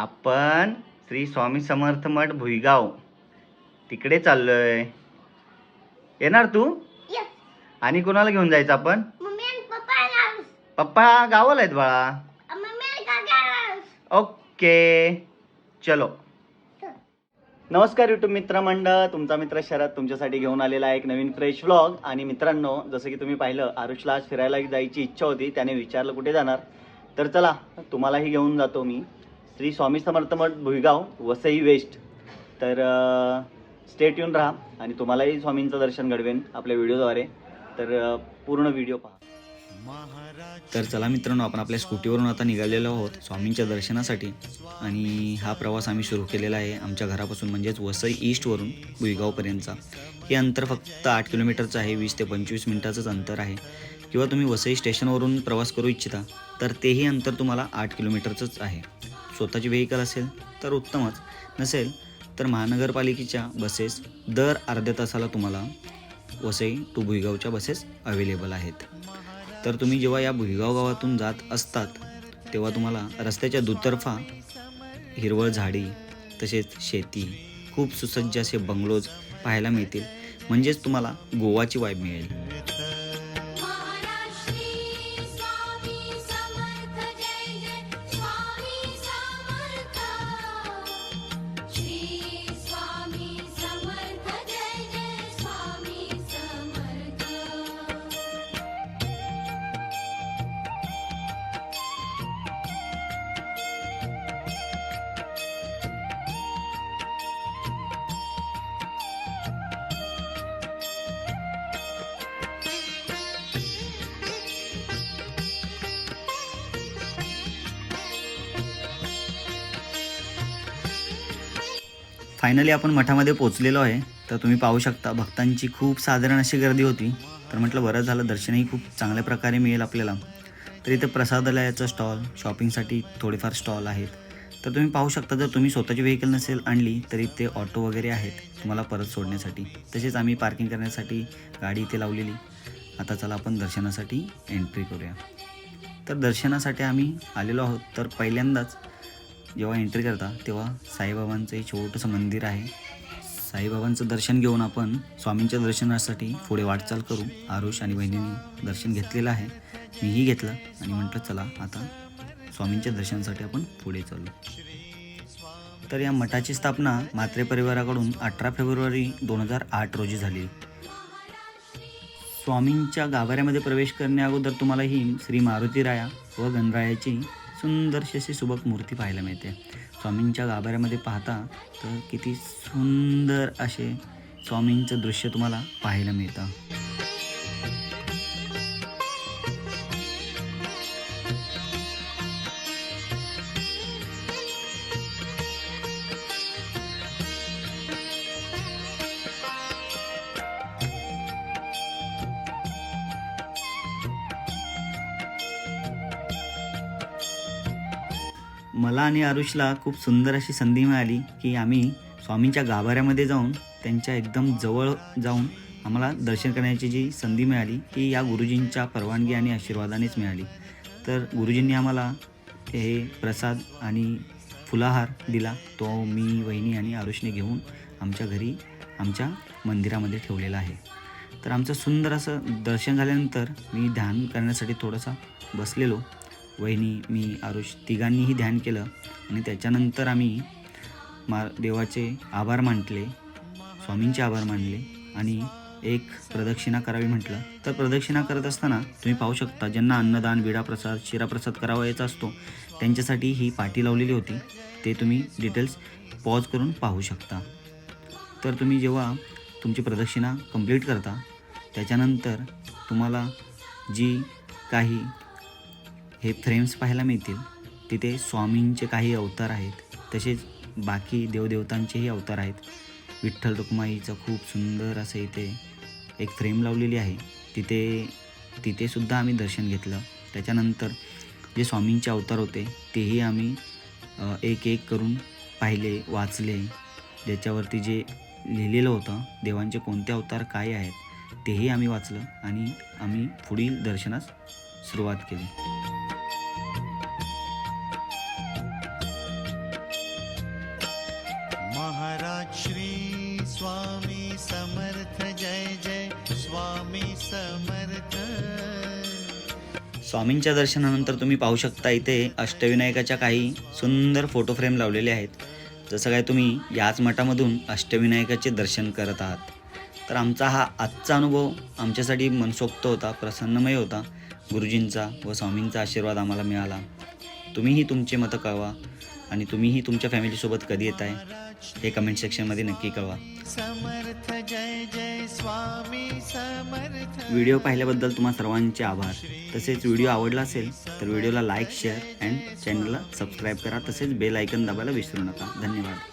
आपण श्री स्वामी समर्थ मठ भुईगाव. तिकडे चाललोय. येणार तू. आणि कोणाला घेऊन जायचं आपण? पप्पा गावाला आहेत बाळा. ओके. चलो. नमस्कार युट्यूब मित्रमंडळ. तुमचा मित्र शरद तुमच्यासाठी घेऊन आलेला आहे एक नवीन फ्रेश व्लॉग आणि मित्रांनो जसं की तुम्ही पाहिलं आरुषला आज फिरायला जायची इच्छा होती. त्याने विचारलं कुठे जाणार. तर चला तुम्हालाही घेऊन जातो मी. श्री स्वामी समर्थ मठ भुईगाव वसई वेस्ट. तर स्टेट येऊन राहा आणि तुम्हालाही स्वामींचं दर्शन घडवेन आपल्या व्हिडिओद्वारे. तर पूर्ण व्हिडिओ पहा. तर चला मित्रांनो आपण आपल्या स्कूटीवरून आता निघालेलो आहोत स्वामींच्या दर्शनासाठी. आणि हा प्रवास आम्ही सुरू केलेला आहे आमच्या घरापासून म्हणजेच वसई ईस्टवरून भुईगावपर्यंतचा. हे अंतर फक्त आठ किलोमीटरचं आहे वीस ते पंचवीस मिनिटाचंच अंतर आहे. किंवा तुम्ही वसई स्टेशनवरून प्रवास करू इच्छिता तर तेही अंतर तुम्हाला आठ किलोमीटरचंच आहे. स्वतःची व्हेकल असेल तर उत्तमच. नसेल तर महानगरपालिकेच्या बसेस दर अर्ध्या तासाला तुम्हाला वसई टू भुईगावच्या बसेस अवेलेबल आहेत. तर तुम्ही जेव्हा या भुईगाव गावातून जात असतात तेव्हा तुम्हाला रस्त्याच्या दुतर्फा हिरवळ झाडी तसेच शेती खूप सुसज्ज असे बंगलोज पाहायला मिळतील. म्हणजेच तुम्हाला गोवाची वाईब मिळेल. फायनली आपण मठामध्ये पोचलेलो आहे. तर तुम्ही पाहू शकता भक्तांची खूप साधारण अशी गर्दी होती. तर म्हटलं बरं झालं दर्शनही खूप चांगल्या प्रकारे मिळेल आपल्याला. तर इथं प्रसादालयाचं स्टॉल शॉपिंगसाठी थोडेफार स्टॉल आहेत. तर तुम्ही पाहू शकता जर तुम्ही स्वतःची व्हेकल नसेल आणली तरी ते ऑटो वगैरे आहेत तुम्हाला परत सोडण्यासाठी. तसेच आम्ही पार्किंग करण्यासाठी गाडी इथे लावलेली. आता चला आपण दर्शनासाठी एंट्री करूया. तर दर्शनासाठी आम्ही आलेलो आहोत. तर पहिल्यांदाच जेव्हा एंट्री करता तेव्हा साईबाबांचं एक छोटंसं मंदिर आहे. साईबाबांचं दर्शन घेऊन आपण स्वामींच्या दर्शनासाठी पुढे वाटचाल करू. आरुष आणि बहिणींनी दर्शन घेतलेलं आहे. मीही घेतलं आणि म्हटलं चला आता स्वामींच्या दर्शनासाठी आपण पुढे चालू. तर या मठाची स्थापना मात्रे परिवाराकडून अठरा फेब्रुवारी दोन हजार आठ रोजी झाली. स्वामींच्या गाभाऱ्यामध्ये प्रवेश करण्याअगोदर तुम्हाला ही श्री मारुती राया व गणरायाची सुंदरशी अशी सुबक मूर्ती पाहायला मिळते. स्वामींच्या गाभाऱ्यामध्ये पाहता तर किती सुंदर असे स्वामींचं दृश्य तुम्हाला पाहायला मिळतं. मला आणि आरुषला खूप सुंदर अशी संधी मिळाली की आम्ही स्वामींच्या गाभाऱ्यामध्ये जाऊन त्यांच्या एकदम जवळ जाऊन आम्हाला दर्शन करण्याची जी संधी मिळाली ती या गुरुजींच्या परवानगी आणि आशीर्वादानेच मिळाली. तर गुरुजींनी आम्हाला हे प्रसाद आणि फुलाहार दिला. तो मी वहिनी आणि आरुषने घेऊन आमच्या घरी आमच्या मंदिरामध्ये ठेवलेला आहे. तर आमचं सुंदर असं दर्शन झाल्यानंतर मी ध्यान करण्यासाठी थोडंसं बसलेलो. वहिनी मी आरुष तिघांनीही ध्यान केलं आणि त्याच्यानंतर आम्ही मा देवाचे आभार मानले स्वामींचे आभार मानले आणि एक प्रदक्षिणा करावी म्हटलं. तर प्रदक्षिणा करत असताना तुम्ही पाहू शकता ज्यांना अन्नदान विडा प्रसाद शिराप्रसाद करावायचा असतो त्यांच्यासाठी ही पाटी लावलेली होती. ते तुम्ही डिटेल्स पॉज करून पाहू शकता. तर तुम्ही जेव्हा तुमची प्रदक्षिणा कंप्लीट करता त्याच्यानंतर तुम्हाला जी काही हे फ्रेम्स पाहायला मिळतील. तिथे स्वामींचे काही अवतार आहेत. तसेच बाकी देवदेवतांचेही अवतार आहेत. विठ्ठल रुक्माईचं खूप सुंदर असं इथे एक फ्रेम लावलेली आहे. तिथे तिथेसुद्धा आम्ही दर्शन घेतलं. त्याच्यानंतर जे स्वामींचे अवतार होते तेही आम्ही एक एक करून पाहिले वाचले. ज्याच्यावरती जे लिहिलेलं होतं देवांचे कोणते अवतार काय आहेत तेही आम्ही वाचलं आणि आम्ही पुढील दर्शनास सुरुवात केली. स्वामींच्या दर्शनानंतर तुम्ही पाहू शकता इथे अष्टविनायकाच्या काही सुंदर फोटो फ्रेम लावलेले आहेत. जसं काय तुम्ही याच मठामधून अष्टविनायकाचे दर्शन करत आहात. तर आमचा हा आजचा अनुभव आमच्यासाठी मनसोक्त होता प्रसन्नमय होता. गुरुजींचा व स्वामींचा आशीर्वाद आम्हाला मिळाला. तुम्हीही तुमचे मतं कळवा आणि तुम्हीही तुमच्या फॅमिलीसोबत कधी येत आहे हे कमेंट सेक्शनमध्ये नक्की कळवा. जय जय स्वामी समर्थ। व्हिडिओ पाहिल्याबद्दल तुम्हा सर्वांचे आभार. तसेच व्हिडिओ आवडला असेल तर व्हिडिओला लाईक शेअर अँड चॅनलला सबस्क्राईब करा. तसेच बेल ऐकन दाबायला विसरू नका. धन्यवाद.